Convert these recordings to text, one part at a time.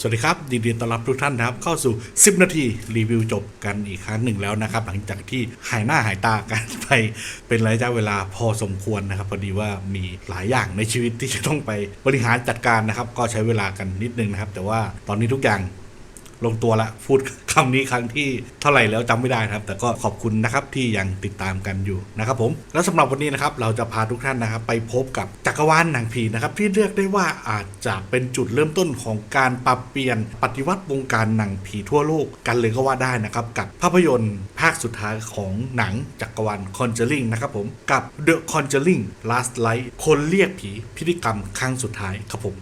สวัสดีครับยินดีต้อนรับทุกท่านนะครับ เข้าสู่ 10 นาทีรีวิวจบกันอีกครั้งหนึ่งแล้วนะครับ หลังจากที่หายหน้าหายตากันไปเป็นระยะเวลาพอสมควรนะครับพอดีว่ามีหลายอย่างในชีวิตที่จะต้องไปบริหารจัดการนะครับ ก็ใช้เวลากันนิดนึงนะครับ แต่ว่าตอนนี้ทุกอย่าง ลงตัวละพูดคำนี้ครั้งที่เท่าไหร่แล้วจำไม่ได้นะครับ แต่ก็ขอบคุณนะครับที่ยังติดตามกันอยู่นะครับผมแล้วสำหรับวันนี้นะครับเราจะพาทุกท่านนะครับ ไปพบกับจักรวาลหนังผีนะครับที่เรียกได้ว่าอาจจะเป็นจุดเริ่มต้นของการปรับเปลี่ยนปฏิวัติวงการหนังผีทั่วโลกกันเลยก็ว่าได้นะครับกับภาพยนตร์ภาคสุดท้ายของหนังจักรวาล Conjuring นะครับผมกับ The Conjuring Last Light คนเรียกผีพิธีกรรมครั้งสุดท้ายครับผม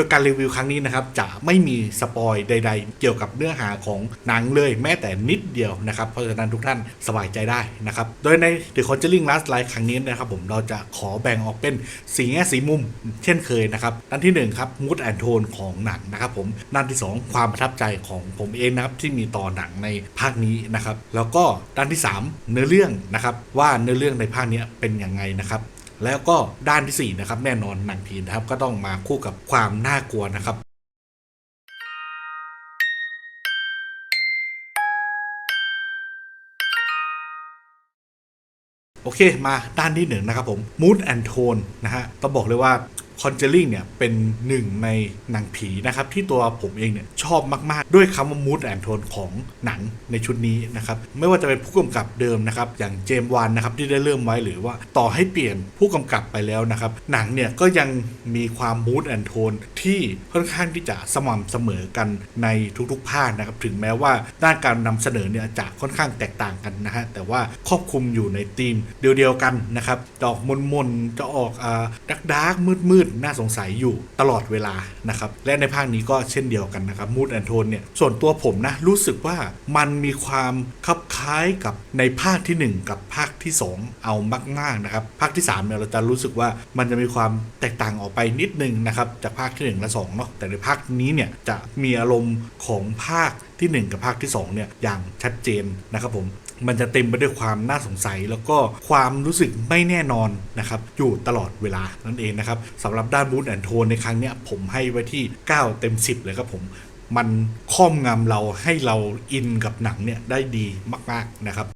ดยการรีวิวครั้งนี้นะครับจะไม่มีสปอยใด ๆ เกี่ยวกับเนื้อหาของหนังเลย แม้แต่นิดเดียวนะครับเพราะฉะนั้นทุกท่านสบายใจได้นะครับโดยใน The Conjuring Last Light ครั้งนี้นะครับผมเราจะขอแบ่งออกเป็นสีแง่สีมุม เช่นเคยนะครับด้านที่1ครับมูดแอนโทนของหนังนะครับผมด้านที่ 2 ความประทับใจของผมเองนะครับที่มีต่อหนังในภาคนี้นะครับแล้วก็ด้านที่ 3 เนื้อเรื่องนะครับว่าเนื้อเรื่องในภาคนี้เป็นยังไงนะครับ แล้วก็ด้านที่ 4 นะครับ แน่นอนหนังผีนะครับ ก็ต้องมาคู่กับความน่ากลัวนะครับโอเคมาด้านที่หนึ่งนะครับผม Mood and Tone นะฮะต้องบอกเลยว่า Conjuring เนี่ยเป็นหนึ่งในหนังผีนะครับที่ตัวผมเองเนี่ยชอบมากๆ ด้วยคำว่า Mood and Tone ของหนังในชุดนี้นะครับไม่ว่าจะเป็นผู้กำกับเดิมนะครับอย่างเจมส์วานนะครับที่ได้เริ่มไว้หรือว่าต่อให้เปลี่ยนผู้กำกับไปแล้วนะครับหนังเนี่ยก็ยังมีความ Mood and Tone ที่ค่อนข้างที่จะสม่ำเสมอกันในทุกๆภาคนะครับถึงแม้ว่าด้านการนำเสนอเนี่ยจะค่อนข้างแตกต่างกันนะฮะแต่ว่าครอบคลุมอยู่ในธีมเดียวๆกันนะครับจะออกมนๆจะออกอ่าดักดาร์กมืดๆน่าสงสัยอยู่ตลอดเวลานะครับและในภาคนี้ก็เช่นเดียวกันนะครับมูดแอนโทนเนี่ยส่วนตัวผมนะรู้สึกว่ามันมีความคลับคล้ายกับในภาคทีหนึ่1 กับภาคที่ 2 เอามากๆนะครับภาคที่3เนี่ยเราจะรู้สึกว่ามันจะมีความแตกต่างออกไปนิดนึงนะครับจากภาคที่ 1 และ2เนาะแต่ในภาคนี้เนี่ยจะมีอารมณ์ของภาคที่ 1 กับภาคที่2เนี่ยอย่างชัดเจนนะครับผม มันจะเต็มไปด้วยความน่าสงสัย แล้วก็ความรู้สึกไม่แน่นอนนะครับอยู่ตลอดเวลานั่นเองนะครับสำหรับด้านบูธแอนโทนในครั้งเนี้ยผมให้ไว้ที่ 9 เต็ม 10 เลยครับผมมันครอบงำเราให้เราอินกับหนังเนี่ยได้ดีมาก ๆ นะครับ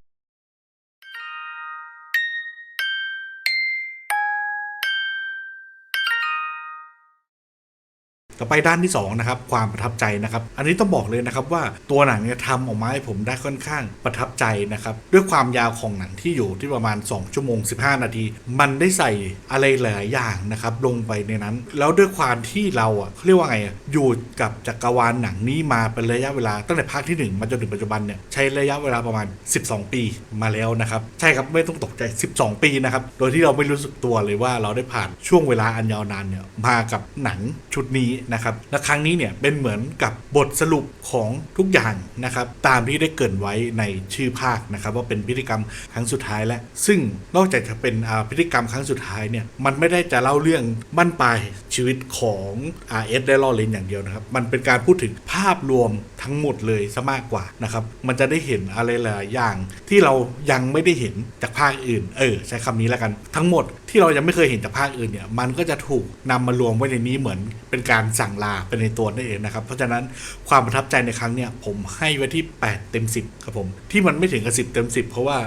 ต่อไปด้านที่2นะครับความประทับใจนะครับ อันนี้ต้องบอกเลยนะครับว่าตัวหนังเนี่ยทำออกมาให้ผมได้ค่อนข้างประทับใจนะครับด้วยความยาวของหนังที่อยู่ที่ประมาณ 2 ชั่วโมง 15 นาที มันได้ใส่อะไรหลายอย่างนะครับลงไปในนั้น แล้วด้วยความที่เราอะเขาเรียกว่าไงอะอยู่กับจักรวาลหนังนี้มาเป็นระยะเวลาตั้งแต่ภาคที่ 1 มาจนถึงปัจจุบันเนี่ยใช้ระยะเวลาประมาณ 12 ปีมาแล้วนะครับใช่ครับไม่ต้องตกใจ 12 ปีนะครับโดยที่เราไม่รู้สึกตัวเลยว่าเราได้ผ่านช่วงเวลาอันยาวนานเนี่ยมากับหนังชุดนี้นะครับและครั้งนี้เนี่ยเป็นเหมือนกับบทสรุปของทุกอย่างนะครับตามที่ได้เกินไว้ในชื่อภาคนะครับว่าเป็นพิธีกรรมครั้งสุดท้ายแล้วซึ่งนอกจากจะเป็นพิธีกรรมครั้งสุดท้ายเนี่ยมันไม่ได้จะเล่าเรื่องบั้นปลายชีวิตของ RS ได้ล่อเลนอย่างเดียวนะครับ มันเป็นการพูดถึงภาพรวมทั้งหมดเลยซะมากกว่านะครับ มันจะได้เห็นอะไรหลายอย่างที่เรายังไม่ได้เห็นจากภาคอื่น เออ ใช้คำนี้แล้วกัน ทั้งหมดที่เรายังไม่เคยเห็นจากภาคอื่นเนี่ย มันก็จะถูกนำมารวมไว้ในนี้เหมือนเป็นการสั่งลาเป็นในตัวนั่นเองนะครับ เพราะฉะนั้นความประทับใจในครั้งเนี่ยผมให้ไว้ที่ 8 เต็ม 10 ครับผม ที่มันไม่ถึงกับ 10 เต็ม 10 เพราะว่า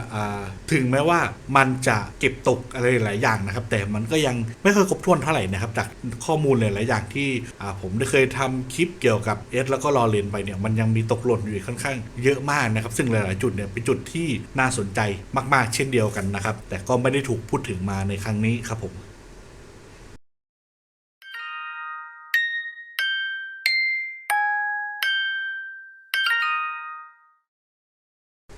ถึงแม้ว่ามันจะเก็บตกอะไรหลายอย่างนะครับ แต่มันก็ยังไม่เคยครบถ้วนเท่าไหร่นะครับ จากข้อมูลหลายๆอย่างที่ผมได้เคยทำคลิปเกี่ยวกับเอสแล้วก็รอเลนไปเนี่ยมันยังมีตกหล่นอยู่ค่อนข้างเยอะมากนะครับ ซึ่งหลาย ๆ จุดเนี่ยเป็นจุดที่น่าสนใจมาก ๆ เช่นเดียวกันนะครับ แต่ก็ไม่ได้ถูกพูดถึงมาในครั้งนี้ครับผม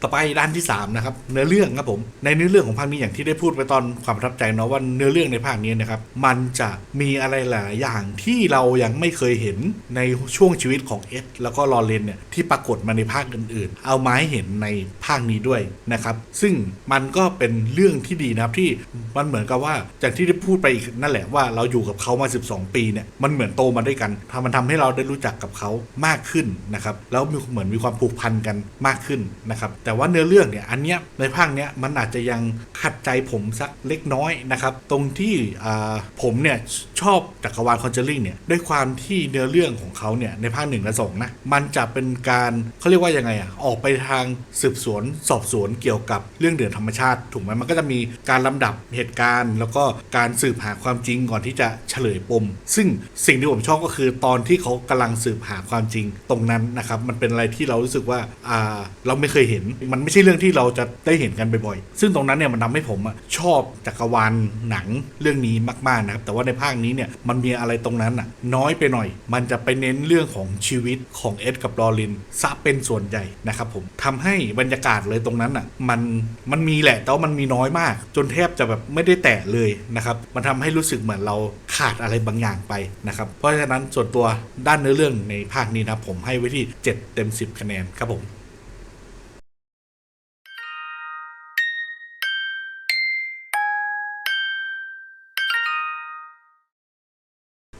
ต่อไปด้านที่3นะครับเนื้อเรื่องครับผมในเนื้อเรื่องของภาคนี้อย่างที่ได้พูดไปตอนความประทับใจเนาะว่าเนื้อเรื่องในภาคนี้นะครับมันจะมีอะไรหลายอย่างที่เรายังไม่เคยเห็นในช่วงชีวิตของเอ็ดแล้วก็ลอเรนเนี่ยที่ปรากฏมาในภาคอื่นๆ เอามาให้เห็นในาคนี้ด้วยนะครับ ซึ่งมันก็เป็นเรื่องที่ดีนะครับที่มันเหมือนกับว่าจากที่ได้พูดไปอีกนั่นแหละว่าเราอยู่กับเขามา 12 ปีเนี่ยมันเหมือนโตมาด้วยกันทำมันทำให้เราได้รู้จักกับเขามากขึ้นนะครับแล้วมีเหมือนมีความผูกพันกันมากขึ้นนะครับแต่ว่าเนื้อเรื่องเนี่ยอันเนี้ยในภาคเนี้ยมันอาจจะยังขัดใจผมสักเล็กน้อยนะครับตรงที่ผมเนี่ยชอบจักรวาลคอนเจอริงเนี่ยด้วยความที่เนื้อเรื่องของเขาเนี่ยในภาคหนึ่งและสองนะมันจะเป็นการเขาเรียกว่ายังไงอะออกไปทางสืบสวนสอบสวนเกี่ยวกับเรื่องเดือดธรรมชาติถูกไหมมันก็จะมีการลำดับเหตุการณ์ แล้วก็การสืบหาความจริงก่อนที่จะเฉลยปม ซึ่งสิ่งที่ผมชอบก็คือตอนที่เขากำลังสืบหาความจริงตรงนั้นนะครับมันเป็นอะไรที่เรารู้สึกว่าอ่าเราไม่เคยเห็น มันไม่ใช่เรื่องที่เราจะได้เห็นกันบ่อยๆซึ่งตรงนั้นเนี่ยมันทำให้ผมชอบจักรวาลหนังเรื่องนี้มากๆนะครับแต่ว่าในภาคนี้เนี่ยมันมีอะไรตรงนั้นอะน้อยไปหน่อย มันจะไปเน้นเรื่องของชีวิตของเอ็ดกับลอรินซะเป็นส่วนใหญ่นะครับผมทำให้บรรยากาศเลยตรงนั้นอะมันมันมีแหละแต่ว่ามันมีน้อยมาก จนแทบจะแบบไม่ได้แตะเลยนะครับมันทำให้รู้สึกเหมือนเราขาดอะไรบางอย่างไปนะครับเพราะฉะนั้นส่วนตัวด้านเนื้อเรื่องในภาคนี้นะครับผมให้ไว้ที่ 7 เต็ม 10 คะแนนครับผม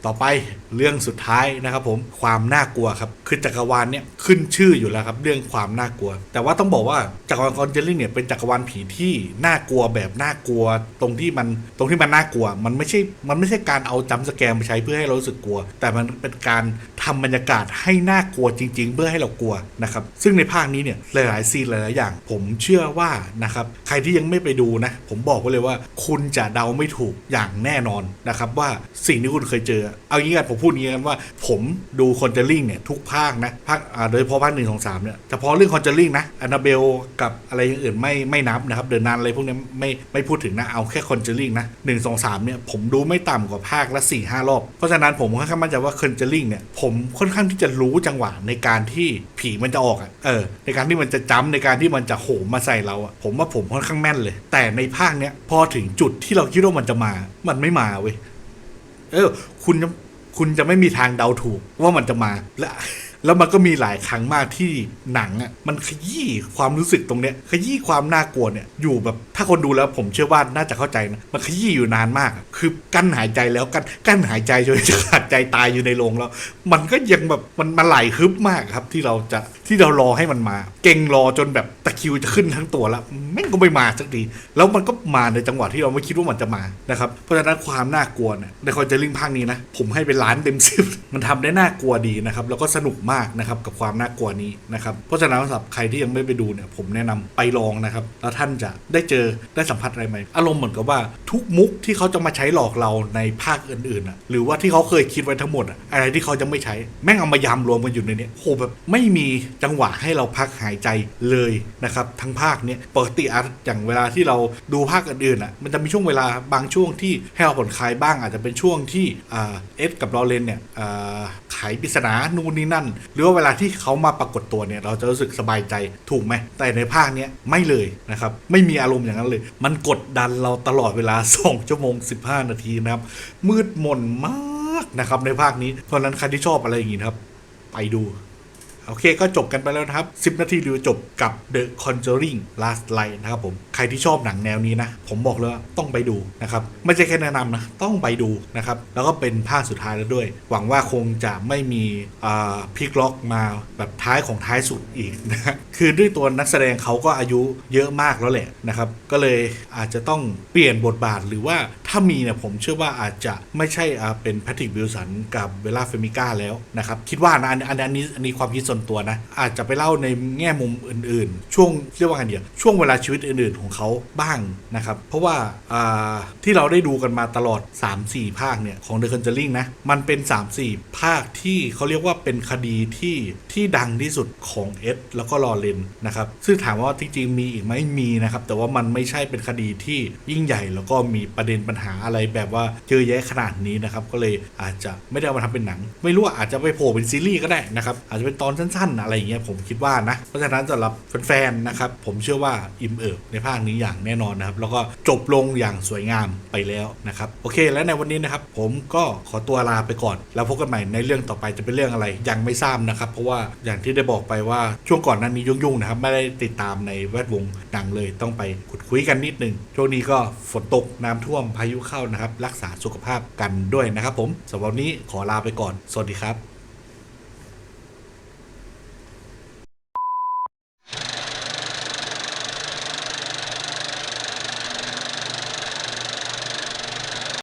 ต่อไปเรื่องสุดท้ายนะครับผมความน่ากลัวครับคือจักรวาลเนี่ยขึ้นชื่ออยู่แล้วครับเรื่องความน่ากลัว แต่ว่าต้องบอกว่าจักรวาลคอนเจลลิ่งเนี่ยเป็นจักรวาลผีที่น่ากลัวแบบน่ากลัว ตรงที่มันตรงที่มันน่ากลัว มันไม่ใช่มันไม่ใช่การเอาจัมสแกมไปใช้เพื่อให้เรารู้สึกกลัว แต่มันเป็นการ ทำบรรยากาศให้น่ากลัวจริง ๆ เพื่อให้เรากลัวนะครับ ซึ่งในภาคนี้เนี่ยหลายๆซีนหลายๆอย่าง ผมเชื่อว่านะครับใครที่ยังไม่ไปดูนะ ผมบอกไว้เลยว่า คุณจะเดาไม่ถูกอย่างแน่นอนนะครับว่าสิ่งที่คุณเคยเจอ เอางี้กันผมพูดงี้กันว่า ผมดูคอนเจอริ่งเนี่ยทุกภาคนะภาคอ่าโดยเฉพาะภาคหนึ่งสองสามเนี่ยเฉพาะเรื่องคอนเจอริ่งนะแอนนาเบลกับอะไรอย่างอื่นไม่ไม่นับนะครับเดินนานอะไรพวกนี้ไม่ไม่พูดถึงนะเอาแค่คอนเจอริ่งนะหนึ่งสองสามเนี่ยผมดูไม่ต่ำกว่าภาคละสี่ห้ารอบเพราะฉะนั้นผมค่อนข้างมั่นใจว่าคอนเจอริงเนี่ยผมค่อนข้างที่จะรู้จังหวะในการที่ผีมันจะออกอะเออ ในการที่มันจะจ้ำในการที่มันจะโหมมาใส่เราอะผมว่าผมค่อนข้างแม่นเลย แต่ในภาคเนี้ยพอถึงจุดที่เราคิดว่ามันจะมา มันไม่มาเว้ยเออ คุณจะคุณจะไม่มีทางเดาถูกว่ามันจะมาและแล้วมันก็มีหลายครั้งมากที่หนังอะมันขยี้ความรู้สึกตรงเนี้ย ขยี้ความน่ากลัวเนี่ยอยู่แบบ ถ้าคนดูแล้วผมเชื่อว่าน่าจะเข้าใจนะมันขยี้อยู่นานมาก คือกั้นหายใจแล้วกั้นกั้นหายใจจนจะขาดใจตายอยู่ในโรงแล้ว มันก็ยังแบบมันมันไหลฮึบมากครับ ที่เราจะที่เรารอให้มันมา เก่งรอจนแบบตะคิวจะขึ้นทั้งตัวแล้วแม่งก็ไม่มาสักทีแล้วมันก็มาในจังหวะที่เราไม่คิดว่ามันจะมานะครับเพราะฉะนั้นความน่ากลัวเนี่ยในคอนเจอริงภาคนี้นะผมให้เป็นล้านเต็มสิบมันทำได้น่ากลัวดีนะครับแล้วก็สนุกมากนะครับกับความน่ากลัวนี้นะครับเพราะฉะนั้นสำหรับใครที่ยังไม่ไปดูเนี่ยผมแนะนำไปลองนะครับแล้วท่านจะได้เจอได้สัมผัสอะไรใหมอารมณ์เหมือนกับว่าทุกมุกที่เขาจะมาใช้หลอกเราในภาคอื่นๆอะหรือว่าที่เขาเคยคิดไว้ทั้งหมดอะอะไรที่เขายังไม่ใช้แม่งเอามายำรวมกันอยู่ในนี้โหแบบไม่มีจังหวะให้เราพักหายใจเลยนะครับทั้งภาคเนี้ยปกติอะอย่างเวลาที่เราดูภาคอื่นๆอะมันจะมีช่วงเวลาบางช่วงที่ให้เราผ่อนคลายบ้างอาจจะเป็นช่วงที่เอ็ดกับลอเรนเนี่ยไขปริศนานู่นนี่นั่น หรือว่าเวลาที่เขามาปรากฏตัวเนี่ยเราจะรู้สึกสบายใจถูกไหมแต่ในภาคเนี้ยไม่เลยนะครับไม่มีอารมณ์อย่างนั้นเลย มันกดดันเราตลอดเวลา 2 ชั่วโมง 15 นาทีนะครับ มืดมนมากนะครับในภาคนี้ เพราะนั้นใครที่ชอบอะไรอย่างงี้นะครับ ไปดู โอเคก็จบกันไปแล้วนะครับ 10 นาทีรีวิวจบกับ The Conjuring Last Light นะครับผม ใครที่ชอบหนังแนวนี้นะ ผมบอกเลยว่าต้องไปดูนะครับ ไม่ใช่แค่แนะนำนะ ต้องไปดูนะครับ แล้วก็เป็นภาคสุดท้ายแล้วด้วย หวังว่าคงจะไม่มีพิกล็อกมาแบบท้ายของท้ายสุดอีกนะคือด้วยตัวนักแสดงเขาก็อายุเยอะมากแล้วแหละนะครับ ก็เลยอาจจะต้องเปลี่ยนบทบาทหรือว่าถ้ามีเนี่ยผมเชื่อว่าอาจจะไม่ใช่เป็นแพทริกวิลสันกับเวลาเฟมิก้าแล้วนะครับคิดว่านะอันอันอันนี้อันนี้ความคิดส่วนตัวนะ อาจจะไปเล่าในแง่มุมอื่นๆ ช่วงเรียกว่าไงเดียวช่วงเวลาชีวิตอื่นๆของเขาบ้างนะครับ เพราะว่าที่เราได้ดูกันมาตลอด 3-4 ภาคเนี่ยของ The Conjuring นะ มันเป็น 3-4 ภาคที่เขาเรียกว่าเป็นคดีที่ที่ดังที่สุดของเอ็ดแล้วก็ลอเรนนะครับ ซึ่งถามว่าจริงๆมีอีกไหมมีนะครับ แต่ว่ามันไม่ใช่เป็นคดีที่ยิ่งใหญ่แล้วก็มีประเด็นปัญหาอะไรแบบว่าเยอะแยะขนาดนี้นะครับ ก็เลยอาจจะไม่ได้เอามาทำเป็นหนัง ไม่รู้อาจจะไปโผล่เป็นซีรีส์ก็ได้นะครับ อาจจะเป็นตอนสั้นๆอะไรอย่างเงี้ยผมคิดว่านะ เพราะฉะนั้นสำหรับแฟนๆนะครับผมเชื่อว่าอิ่มเอิบในภาคนี้อย่างแน่นอนนะครับ แล้วก็จบลงอย่างสวยงามไปแล้วนะครับโอเค และในวันนี้นะครับผมก็ขอตัวลาไปก่อน แล้วพบกันใหม่ในเรื่องต่อไปจะเป็นเรื่องอะไรยังไม่ทราบนะครับเพราะว่าอย่างที่ได้บอกไปว่าช่วงก่อนนั้นนี้ยุ่งๆนะครับไม่ได้ติดตามในแวดวงหนังเลยต้องไปขุดคุยกันนิดนึงช่วงนี้ก็ฝนตกน้ำท่วมพายุเข้านะครับรักษาสุขภาพกันด้วยนะครับผมสำหรับวันนี้ขอลาไปก่อน สวัสดีครับ